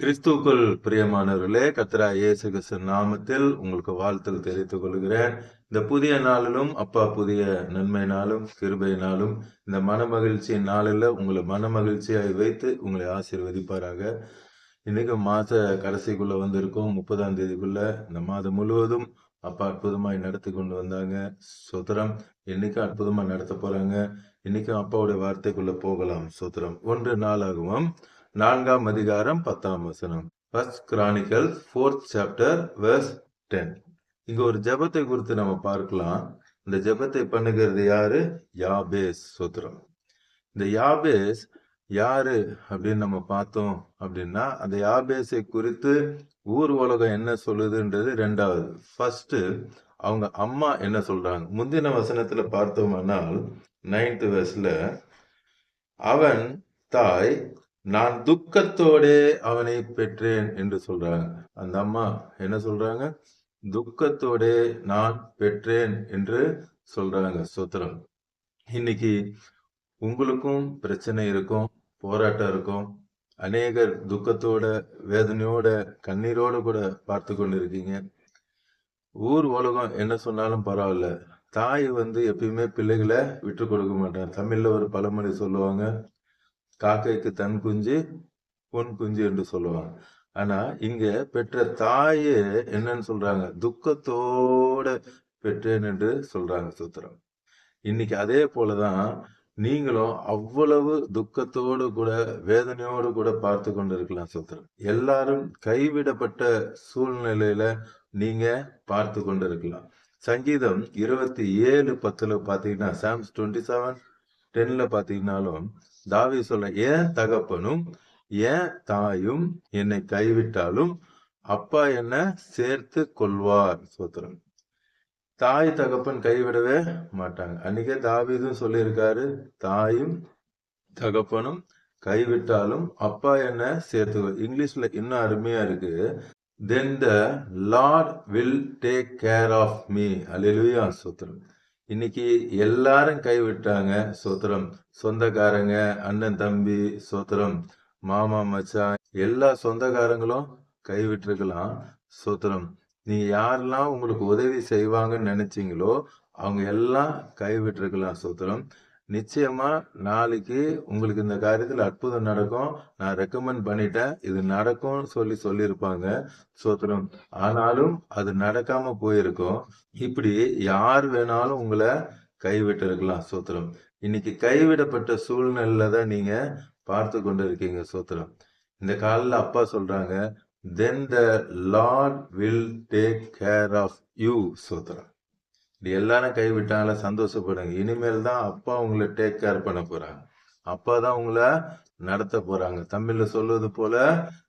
கிறிஸ்துக்குள் பிரியமானவர்களே கத்ரா இயேசு கிறிஸ்து நாமத்தில் உங்களுக்கு வாழ்த்தல் தெரிவித்துக் கொள்கிறேன். இந்த புதிய நாளிலும் அப்பா புதிய நன்மை நாளும் கிருபை நாளும் இந்த மன மகிழ்ச்சியின் நாளில் உங்களை மன மகிழ்ச்சியாய் வைத்து உங்களை ஆசீர்வதிப்பாராக. இன்னைக்கு மாத கடைசிக்குள்ள வந்திருக்கோம் முப்பதாம் தேதிக்குள்ள. இந்த மாதம் முழுவதும் அப்பா அற்புதமாய் நடத்தி கொண்டு வந்தாங்க. சுதரம் இன்னைக்கு அற்புதமா நடத்த போறாங்க. இன்னைக்கும் அப்பாவுடைய வார்த்தைக்குள்ள போகலாம் சுதரம் ஒன்று நாளாகவும். நான்காம் அதிகாரம் பத்தாம் வசனம். First chronicle fourth chapter verse ten இங்க ஒரு ஜெபத்தை குறித்து நம்ம பார்க்கலாம். இந்த ஜெபத்தை பண்ணுகிறது யாரு? யாபேஸ் சோத்திரம். இந்த யாபேஸ் யாரு அப்படின்னு நம்ம பார்த்தோம் அப்படின்னா அந்த யாபேஸை குறித்து ஊர் உலகம் என்ன சொல்லுதுன்றது ரெண்டாவது. ஃபர்ஸ்ட் அவங்க அம்மா என்ன சொல்றாங்க? முந்தின வசனத்துல பார்த்தோம்னால் நைன்த் வயசுல அவன் தாய் நான் துக்கத்தோடே அவனை பெற்றேன் என்று சொல்றாங்க. அந்த அம்மா என்ன சொல்றாங்க? துக்கத்தோடே நான் பெற்றேன் என்று சொல்றாங்க சுத்திரம். இன்னைக்கு உங்களுக்கும் பிரச்சனை இருக்கும் போராட்டம் இருக்கும். அநேகர் துக்கத்தோட வேதனையோட கண்ணீரோட கூட பார்த்து கொண்டு இருக்கீங்க ஊர் உலகம் என்ன சொன்னாலும் பரவாயில்ல. தாய் வந்து எப்பயுமே பிள்ளைகளை விட்டு கொடுக்க மாட்டாங்க. தமிழ்ல ஒரு பழமொழி சொல்லுவாங்க காக்கைக்கு தன் குஞ்சு பொன் குஞ்சு என்று சொல்லுவாங்க. ஆனா இங்க பெற்ற தாயே என்னன்னு சொல்றாங்க? துக்கத்தோட பெற்றேன் என்று சொல்றாங்க சூத்திரம். இன்னைக்கு அதே போலதான் நீங்களும் அவ்வளவு துக்கத்தோடு கூட வேதனையோடு கூட பார்த்து கொண்டு இருக்கலாம் சூத்திரம். எல்லாரும் கைவிடப்பட்ட சூழ்நிலையில நீங்க பார்த்து கொண்டு இருக்கலாம் சங்கீதம் இருபத்தி ஏழு பத்துல பாத்தீங்கன்னா சாம்ஸ் டுவெண்ட்டி செவன் டென்ல பாத்தீங்கன்னாலும் தாவி சொல்ல ஏன் தகப்பனும் ஏன் தாயும் என்னை கைவிட்டாலும் அப்பா என்ன சேர்த்து கொள்வார் சோத்திரம். தாய் தகப்பன் கைவிடவே மாட்டாங்க. அன்னைக்கே தாவீதும் சொல்லியிருக்காரு தாயும் தகப்பனும் கைவிட்டாலும் அப்பா என்ன சேர்த்து இங்கிலீஷ்ல இன்னும் அருமையா இருக்கு. Then the lord will take care of me hallelujah சூத்திரம். இன்னைக்கு எல்லாரும் கைவிட்டாங்க சோத்திரம். சொந்தக்காரங்க அண்ணன் தம்பி சோத்திரம். மாமா மச்சான் எல்லா சொந்தக்காரங்களும் கைவிட்டிருக்கலாம் சோத்திரம். நீ யாரெல்லாம் உங்களுக்கு உதவி செய்வாங்கன்னு நினைச்சீங்களோ அவங்க எல்லாம் கைவிட்டிருக்கலாம் சோத்திரம். நிச்சயமா நாளைக்கு உங்களுக்கு இந்த காரியத்தில் அற்புதம் நடக்கும். நான் ரெக்கமெண்ட் பண்ணிட்டேன். இது நடக்கும்னு சொல்லி சொல்லியிருப்பாங்க சோத்திரம். ஆனாலும் அது நடக்காம போயிருக்கும். இப்படி யார் வேணாலும் உங்களை கைவிட்டு இருக்கலாம் சோத்திரம். இன்னைக்கு கைவிடப்பட்ட சூழ்நிலையில தான் நீங்க பார்த்து கொண்டு இருக்கீங்க சோத்திரம். இந்த காலில் அப்பா சொல்றாங்க then the lord will take care of you சோத்திரம். இது எல்லாரும் கைவிட்டாங்கள சந்தோஷப்படுங்க. இனிமேல் தான் அப்பா உங்களை டேக் கேர் பண்ண போறாங்க. அப்பா தான் உங்களை நடத்த போறாங்க. தமிழ்ல சொல்வது போல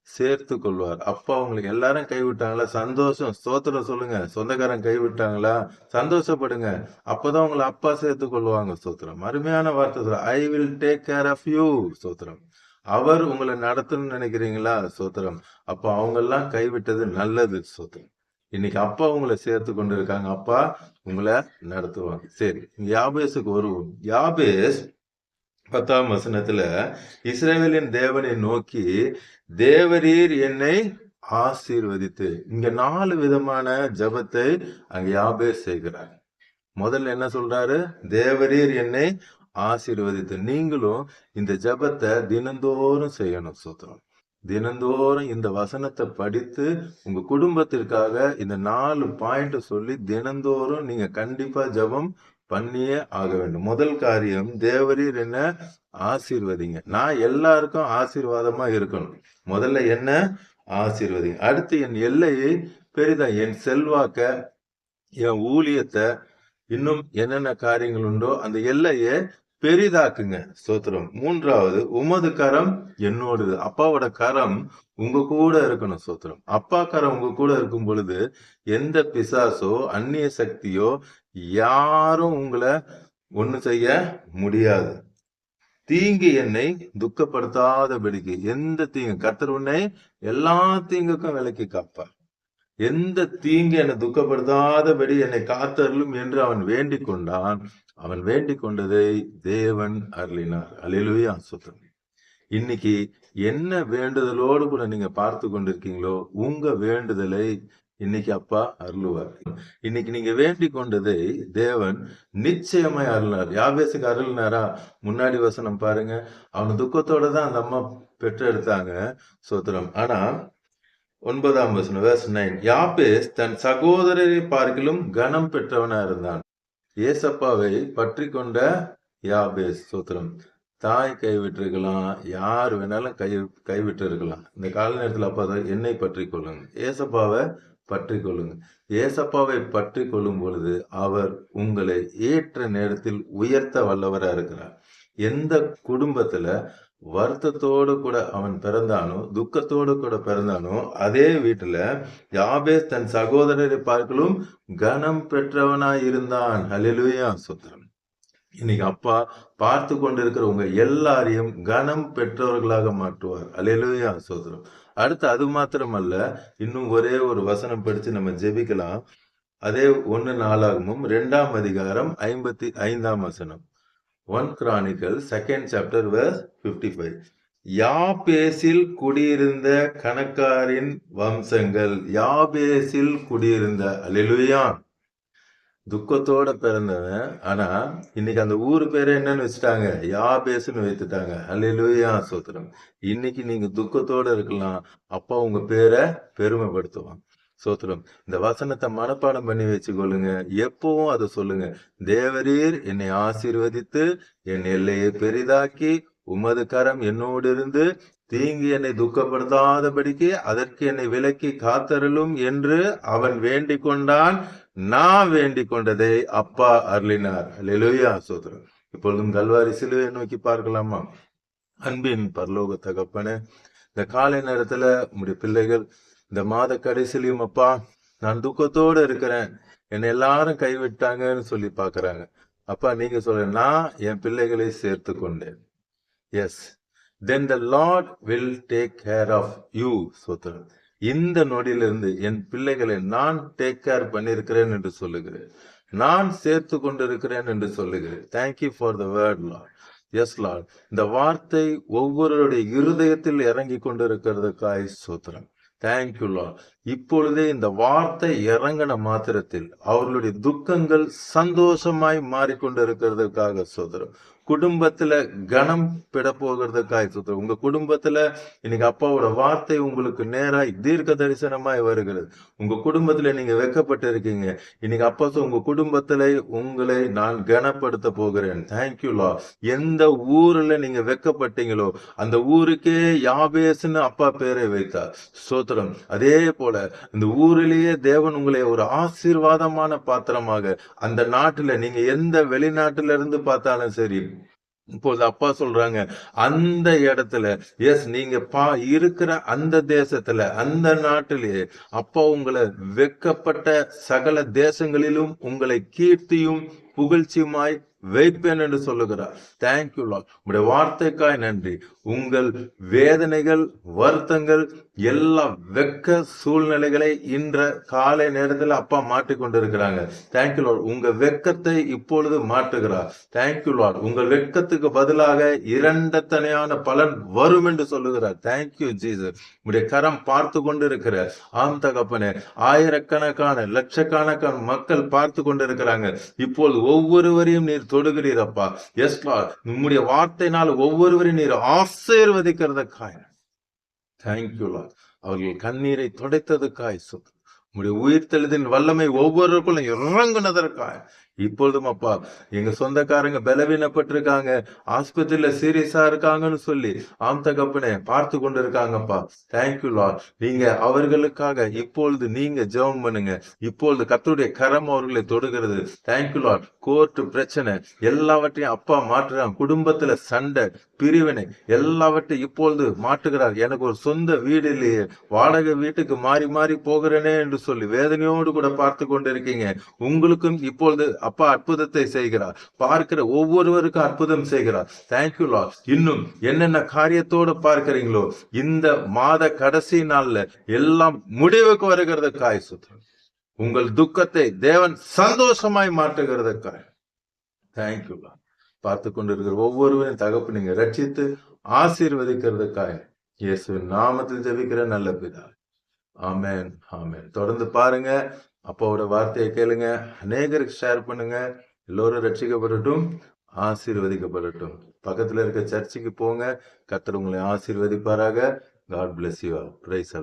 சேர்த்து கொள்வார். அப்பா உங்களுக்கு எல்லாரும் கைவிட்டாங்களா? சந்தோஷம். ஸ்தோத்திரம் சொல்லுங்க. சொந்தக்காரன் கைவிட்டாங்களா? சந்தோஷப்படுங்க. அப்பதான் உங்களை அப்பா சேர்த்து கொள்வாங்க. ஸ்தோத்திரம். அருமையான வார்த்தை I will take care of you ஸ்தோத்திரம். அவர் உங்களை நடத்தணும்னு நினைக்கிறீங்களா? சோத்திரம் அப்போ அவங்க எல்லாம் கைவிட்டது நல்லது. சோத்திரம் இன்னைக்கு அப்பா உங்களை சேர்த்து கொண்டு இருக்காங்க அப்பா உங்களை நடத்துவாங்க. சரி யாபேஸுக்கு வருவோம். யாபேஸ் பத்தாம் வசனத்துல இஸ்ரேவேலின் தேவனை நோக்கி தேவரீர் என்னை ஆசீர்வதித்து. இங்க நாலு விதமான ஜபத்தை அங்க யாபேஸ் செய்கிறார். முதல்ல என்ன சொல்றாரு? தேவரீர் என்னை ஆசீர்வதித்து. நீங்களும் இந்த ஜபத்தை தினந்தோறும் செய்யணும் சுத்தம் தினந்தோறும் இந்த வசனத்தை படித்து உங்க குடும்பத்திற்காக இந்த நாலு பாயிண்ட் சொல்லி தினந்தோறும் நீங்க கண்டிப்பா ஜபம் பண்ணியே ஆக வேண்டும். முதல் காரியம் தேவரீர் என்ன ஆசீர்வதிங்க. நான் எல்லாருக்கும் ஆசீர்வாதமா இருக்கணும். முதல்ல என்ன? ஆசீர்வதிங்க. அடுத்து என் எல்லையை பெரிதா என் செல்வாக்க என் ஊழியத்தை இன்னும் என்னென்ன காரியங்கள் உண்டோ அந்த எல்லையை பெரிதாக்குங்க. ஸ்தோத்திரம். மூன்றாவது உமது கரம் என்னோடது. அப்பாவோட கரம் உங்க கூட இருக்கணும் ஸ்தோத்திரம். அப்பா கரம் உங்க கூட இருக்கும் பொழுது எந்த பிசாசோ அந்நிய சக்தியோ யாரும் உங்களை ஒண்ணு செய்ய முடியாது. தீங்கு என்னை துக்கப்படுத்தாதபடிக்கு எந்த தீங்கு கத்தர் உன்னை எல்லா தீங்குக்கும் விலக்கி காப்பார். எந்த தீங்கு என்னை துக்கப்படுத்தாதபடி என்னை காத்தருளும் என்று அவன் வேண்டிக் கொண்டான். அவன் வேண்டிக் கொண்டதை தேவன் அருளினார். அலிலுயா சுத்தம் இன்னைக்கு என்ன வேண்டுதலோடு கூட நீங்க பார்த்து கொண்டிருக்கீங்களோ உங்க வேண்டுதலை இன்னைக்கு அப்பா அருளுவார். இன்னைக்கு நீங்க வேண்டி கொண்டதை தேவன் நிச்சயமாய் அருளினார். யாபேசுக்கு அருளினாரா? முன்னாடி வசனம் பாருங்க. அவன் துக்கத்தோட தான் அந்த அம்மா பெற்றெடுத்தாங்க சோத்திரம். ஆனா ஒன்பதாம் வசனம் வேர்ஸ் நைன் யாபேஸ் தன் சகோதரரை பார்க்கிலும் கனம் பெற்றவனா இருந்தான். ஏசப்பாவை பற்றி கொண்ட யாபேஸ் சூத்திரம் தாய் கைவிட்டிருக்கலாம் யார் வேணாலும் கை கைவிட்டு இருக்கலாம் இந்த கால நேரத்தில் அப்பா என்னை பற்றி கொள்ளுங்க ஏசப்பாவை பற்றி கொள்ளுங்க ஏசப்பாவை பற்றி கொள்ளும் பொழுது அவர் உங்களை ஏற்ற நேரத்தில் உயர்த்த வல்லவராக இருக்கிறார் எந்த குடும்பத்துல வருத்தத்தோடு கூட அவன் பிறந்தானோ துக்கத்தோடு கூட பிறந்தானோ அதே வீட்டுல யாபேஸ் தன் சகோதரரை பார்க்கலும் கனம் பெற்றவனாய் இருந்தான். ஹலிலுயா சுத்திரம் இன்னைக்கு அப்பா பார்த்து கொண்டிருக்கிற உங்க எல்லாரையும் கனம் பெற்றவர்களாக மாற்றுவார். அலையிலுயா சோதரம் அடுத்து அது மாத்திரமல்ல இன்னும் ஒரே ஒரு வசனம் படிச்சு நம்ம ஜெபிக்கலாம். அதே ஒன்னு நாளாகவும் ரெண்டாம் அதிகாரம் ஐம்பத்தி ஐந்தாம் வசனம். One chronicle second chapter verse fifty five யாபேசில் குடியிருந்த கணக்காரின் வம்சங்கள் யாபேசில் குடியிருந்த அலிலுயான் துக்கத்தோட பிறந்தவன். ஆனா இன்னைக்கு அந்த ஊர் பேரை என்னன்னு வச்சுட்டாங்க யாபேசுன்னு வைத்துட்டாங்க. அல்லேலூயா சோத்திரம். இன்னைக்கு நீங்க துக்கத்தோட இருக்கலாம் அப்பா உங்க பேரை பெருமைப்படுத்துவான். சோத்திரம். இந்த வசனத்தை மனப்பாடம் பண்ணி வச்சுக்கொள்ளுங்க. எப்பவும் அதை சொல்லுங்க. தேவரீர் என்னை ஆசீர்வதித்து என் எல்லையை பெரிதாக்கி உமது கரம் என்னோடு இருந்து தீங்கு என்னை துக்கப்படுத்தாதபடிக்கு அதற்கு என்னை விலக்கி காத்தருளும் என்று அவன் வேண்டிக் கொண்டான். நான் வேண்டிக் கொண்டதை அப்பா அருளினார். லெலுயா சோதரன் இப்பொழுதும் கல்வாரி சிலுவை நோக்கி பார்க்கலாமா? அன்பின் பரலோக தகப்பன இந்த காலை நேரத்துல உங்களுடைய பிள்ளைகள் இந்த மாத கடைசிலையும் அப்பா நான் துக்கத்தோட இருக்கிறேன். என்னை எல்லாரும் கைவிட்டாங்கன்னு சொல்லி பாக்குறாங்க அப்பா நீங்க சொல்ற நான் என் பிள்ளைகளை சேர்த்து கொண்டேன் yes then the lord will take care of you சோத்திரன் இந்த நொடியிலிருந்து என் பிள்ளைகளை நான் டேக் கேர் பண்ணியிருக்கிறேன் என்று சொல்லுகிறேன். நான் சேர்த்து கொண்டிருக்கிறேன் என்று சொல்லுகிறேன். Thank you for the word lord yes lord இந்த வார்த்தை ஒவ்வொருவருடைய இருதயத்தில் இறங்கி கொண்டிருக்கிறதுக்காய் சோத்திரம். தேங்க்யூ லார்ட் இப்பொழுதே இந்த வார்த்தை இறங்கின மாத்திரத்தில் அவர்களுடைய துக்கங்கள் சந்தோஷமாய் மாறிக்கொண்டிருக்கிறதுக்காக சோதரம். குடும்பத்துல கனம் பெற போகிறதுக்காய் சுத்தம் உங்க குடும்பத்துல இன்னைக்கு அப்பாவோட வார்த்தை உங்களுக்கு நேராய் தீர்க்க தரிசனமாய் வருகிறது. உங்க குடும்பத்துல நீங்க வெக்கப்பட்டு இருக்கீங்க இன்னைக்கு அப்பா உங்க குடும்பத்துல உங்களை நான் கனப்படுத்த போகிறேன். தேங்க்யூலா எந்த ஊர்ல நீங்க வெக்கப்பட்டீங்களோ அந்த ஊருக்கே யாபேஸ்னு அப்பா பேரை வைத்தார். சோத்திரம். அதே போல இந்த ஊரிலேயே தேவன் உங்களை ஒரு ஆசீர்வாதமான பாத்திரமாக அந்த நாட்டுல நீங்க எந்த வெளிநாட்டுல இருந்து பார்த்தாலும் சரி இப்போது அப்பா சொல்றாங்க அந்த இடத்துல எஸ் நீங்க பா இருக்கிற அந்த தேசத்துல அந்த நாட்டிலேயே அப்பா உங்களை வெக்கப்பட்ட சகல தேசங்களிலும் உங்களை கீர்த்தியும் புகழ்ச்சியுமாய் வைப்பேன் என்று சொல்லுகிறார்? தேங்க்யூ லால் உங்களுடைய வார்த்தைக்காய் நன்றி. உங்கள் வேதனைகள் வருத்தங்கள் எல்லா வெக்க சூழ்நிலைகளை இன்ற காலை நேரத்தில் அப்பா மாற்றிக் கொண்டிருக்கிறாங்க. தேங்க்யூ லால் உங்க வெக்கத்தை இப்பொழுது மாற்றுகிறார். தேங்க்யூ லால் உங்கள் வெக்கத்துக்கு பதிலாக இரண்டத்தனையான பலன் வரும் என்று சொல்லுகிறார். தேங்க்யூ ஜீசஸ் உடைய கரம் பார்த்து கொண்டிருக்கிற ஆம் தகப்பனே. ஆயிரக்கணக்கான லட்சக்கணக்கான மக்கள் பார்த்து கொண்டிருக்கிறாங்க. இப்பொழுது ஒவ்வொருவரையும் நீர் தொடுகிறீரப்பா. எஸ் லார்ட் உம்முடைய வார்த்தையினால் ஒவ்வொருவரையும் நீர் ஆசீர்வதிக்கிறதுக்காய். தேங்க்யூ லார்ட் அவர்கள் கண்ணீரை துடைத்ததுக்காய் சுத் உம்முடைய உயிர்த்தெழுதின் வல்லமை ஒவ்வொருவருக்குள்ள இறங்குனதற்காய். இப்பொழுதும் அப்பா எங்க சொந்தக்காரங்க பலவீனப்பட்டிருக்காங்க. ஆஸ்பத்திரியில சீரியஸா இருக்காங்கன்னு சொல்லி ஆம் தகப்பனே பார்த்து கொண்டு இருக்காங்கப்பா தேங்க்யூ லார்ட் நீங்க அவர்களுக்காக இப்பொழுது நீங்க ஜெபம் பண்ணுங்க. இப்பொழுது கத்தருடைய கரம் அவர்களை தொடுகிறது. தேங்க்யூ லார்ட் கோர்ட்டு பிரச்சனை எல்லாவற்றையும் அப்பா மாற்றுறாங்க குடும்பத்துல சண்டை பிரிவினை எல்லாவற்றையும் இப்பொழுது மாற்றுகிறார். எனக்கு ஒரு சொந்த வீடு இல்லையே. வாடகை வீட்டுக்கு மாறி மாறி போகிறேனே என்று சொல்லி வேதனையோடு கூட பார்த்து கொண்டு இருக்கீங்க உங்களுக்கும் இப்பொழுது அப்பா அற்புதத்தை செய்கிறார். பார்க்கிற ஒவ்வொருவருக்கும் அற்புதம் செய்கிறார். தேங்க்யூ லா இன்னும் என்னென்ன காரியத்தோடு பார்க்கிறீங்களோ இந்த மாத கடைசி நாள்ல எல்லாம் முடிவுக்கு வருகிறதுக்காய் சுத்தம் உங்கள் துக்கத்தை தேவன் சந்தோஷமாய் மாற்றுகிறதுக்காய் தேங்க்யூ லா பார்த்து கொண்டிருக்கிற ஒவ்வொருவரையும் தகப்பு நீங்க ரட்சித்து ஆசீர்வதிக்கிறதுக்காக இயேசுவின் நாமத்தில் ஜெபிக்கிற நல்ல பிதா. ஆமேன் ஆமேன் தொடர்ந்து பாருங்க. அப்பாவோட வார்த்தையை கேளுங்க. அநேகருக்கு ஷேர் பண்ணுங்க. எல்லோரும் ரட்சிக்கப்படட்டும் ஆசீர்வதிக்கப்படட்டும். பக்கத்தில் இருக்க சர்ச்சுக்கு போங்க. கத்தர் உங்களை ஆசீர்வதிப்பாராக. God bless you all. Praise